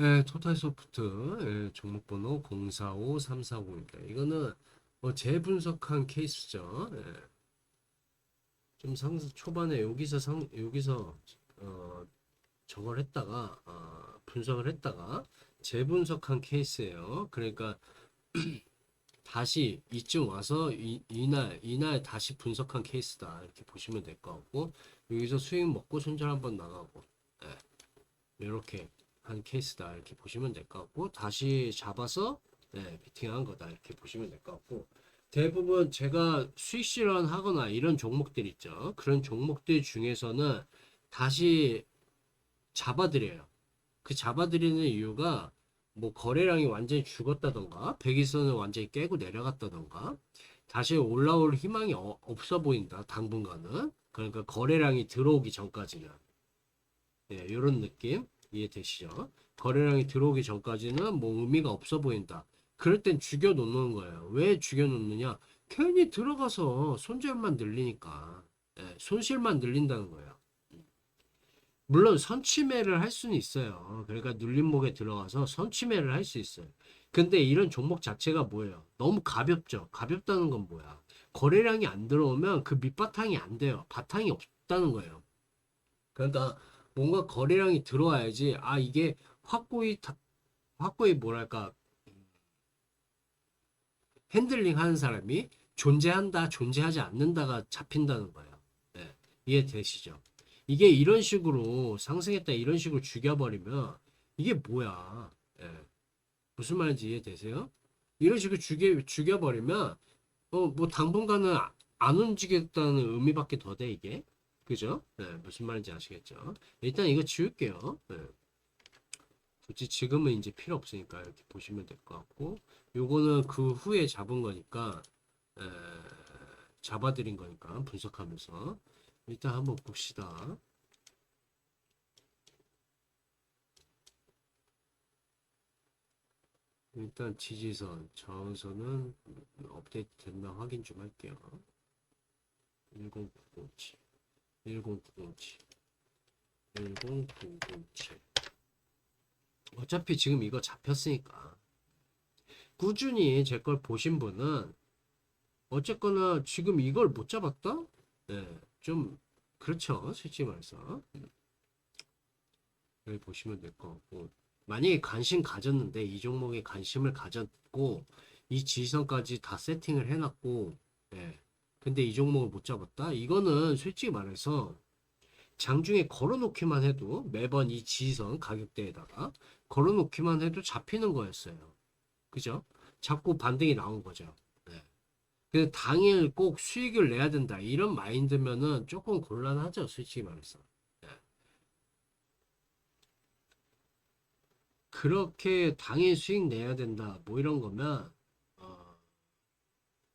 예, 토탈소프트 예, 종목번호 045340입니다. 이거는 어, 재분석한 케이스죠. 예. 좀 상, 초반에 여기서 상, 여기서 어, 저걸 했다가 어, 분석을 했다가 재분석한 케이스예요. 그러니까 다시 이쯤 와서 이, 이날 이날 다시 분석한 케이스다 이렇게 보시면 될 것 같고 여기서 수익 먹고 손절 한번 나가고 예. 이렇게 한 케이스다. 이렇게 보시면 될 것 같고 다시 잡아서 네, 비팅한 거다. 이렇게 보시면 될 것 같고 대부분 제가 수익 실현하거나 이런 종목들 있죠. 그런 종목들 중에서는 다시 잡아드려요. 그 잡아드리는 이유가 뭐 거래량이 완전히 죽었다던가 백일선을 완전히 깨고 내려갔다던가 다시 올라올 희망이 어- 없어 보인다 당분간은. 그러니까 거래량이 들어오기 전까지는. 네, 이런 느낌 이해되시죠? 거래량이 들어오기 전까지는 뭐 의미가 없어 보인다. 그럴 땐 죽여 놓는 거예요. 왜 죽여 놓느냐? 괜히 들어가서 손절만 늘리니까 예, 손실만 늘린다는 거예요. 물론 선취매를 할 수는 있어요. 그러니까 눌림목에 들어가서 선취매를 할 수 있어요. 근데 이런 종목 자체가 뭐예요? 너무 가볍죠. 가볍다는 건 뭐야? 거래량이 안 들어오면 그 밑바탕이 안 돼요. 바탕이 없다는 거예요. 그러니까 뭔가 거래량이 들어와야지 아 이게 확고히 다- 확고히 뭐랄까 핸들링 하는 사람이 존재한다 존재하지 않는다가 잡힌다는 거예요. 예, 이해되시죠? 이게 이런 식으로 상승했다 이런 식으로 죽여버리면 이게 뭐야? 예, 무슨 말인지 이해되세요? 이런 식으로 죽여 죽여버리면 어 뭐 당분간은 아- 안 움직였다는 의미밖에 더 돼 이게 그죠? 네, 무슨 말인지 아시겠죠? 일단 이거 지울게요. 네. 굳이 지금은 이제 필요 없으니까 이렇게 보시면 될 것 같고, 요거는 그 후에 잡은 거니까, 에, 잡아드린 거니까 분석하면서 일단 한번 봅시다. 일단 지지선, 저선은 업데이트 됐나 확인 좀 할게요. 10907 10907 10907 어차피 지금 이거 잡혔으니까. 꾸준히 제 걸 보신 분은 어쨌거나 지금 이걸 못 잡았다? 네, 좀 그렇죠 솔직히 말해서. 여기 보시면 될 것 같고. 만약에 관심 가졌는데 이 종목에 관심을 가졌고 이 지지선까지 다 세팅을 해놨고 예. 근데 이 종목을 못 잡았다? 이거는 솔직히 말해서 장중에 걸어놓기만 해도 매번 이 지지선 가격대에다가 걸어놓기만 해도 잡히는 거였어요. 그죠? 자꾸 반등이 나온 거죠. 네. 근데 당일 꼭 수익을 내야 된다. 이런 마인드면은 조금 곤란하죠. 솔직히 말해서. 네. 그렇게 당일 수익 내야 된다. 뭐 이런 거면 어,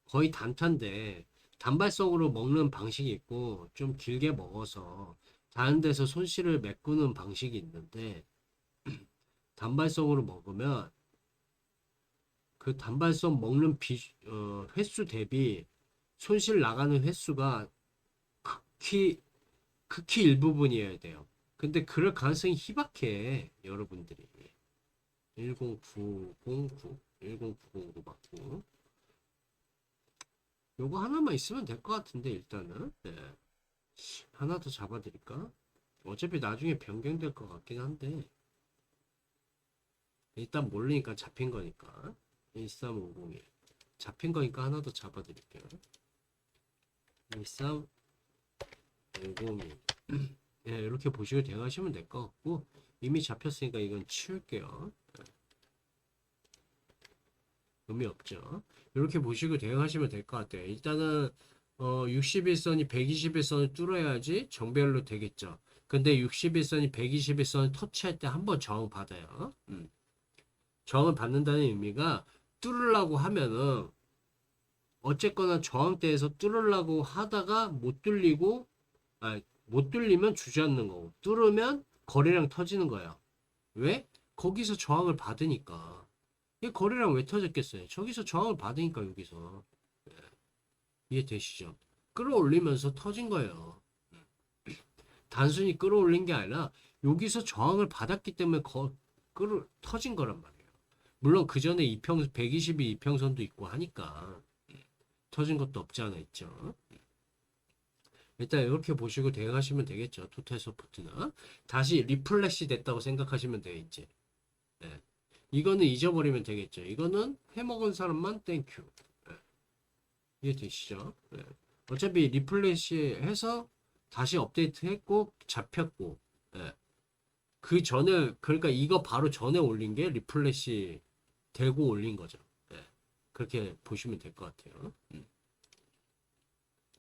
거의 단타인데 단발성으로 먹는 방식이 있고 좀 길게 먹어서 다른 데서 손실을 메꾸는 방식이 있는데 단발성으로 먹으면 그 단발성 먹는 비, 어, 횟수 대비 손실 나가는 횟수가 극히 극히 일부분이어야 돼요. 근데 그럴 가능성이 희박해 여러분들이 10909 10909 맞고 요거 하나만 있으면 될 것 같은데 일단은 네. 하나 더 잡아드릴까? 어차피 나중에 변경될 것 같긴 한데 일단 모르니까 잡힌 거니까 13501 잡힌 거니까 하나 더 잡아드릴게요 13501 네, 이렇게 보시고 대응하시면 될 것 같고 이미 잡혔으니까 이건 치울게요 네. 의미 없죠 이렇게 보시고 대응하시면 될 것 같아요. 일단은 어 61선이 121선을 뚫어야지 정배열로 되겠죠. 근데 61선이 121선을 터치할 때 한 번 저항 받아요. 음. 저항을 받는다는 의미가 뚫으려고 하면은 어쨌거나 저항대에서 뚫으려고 하다가 못 뚫리고 아, 못 뚫리면 주저앉는 거고 뚫으면 거래량 터지는 거예요. 왜? 거기서 저항을 받으니까. 이 거래량 왜 터졌겠어요? 저기서 저항을 받으니까 여기서 예. 이해되시죠? 끌어올리면서 터진 거예요. 단순히 끌어올린 게 아니라 여기서 저항을 받았기 때문에 거, 끌 터진 거란 말이에요. 물론 그 전에 이평 122 이평선도 있고 하니까 터진 것도 없지 않아 있죠. 일단 이렇게 보시고 대응하시면 되겠죠. 토탈 서포트는 다시 리플래시 됐다고 생각하시면 되겠지. 예. 이거는 잊어버리면 되겠죠. 이거는 해먹은 사람만 땡큐. 예. 이해되시죠? 예. 어차피 리플래시 해서 다시 업데이트 했고 잡혔고 예. 그 전에 그러니까 이거 바로 전에 올린 게 리플래시 되고 올린 거죠. 예. 그렇게 보시면 될 것 같아요. 음.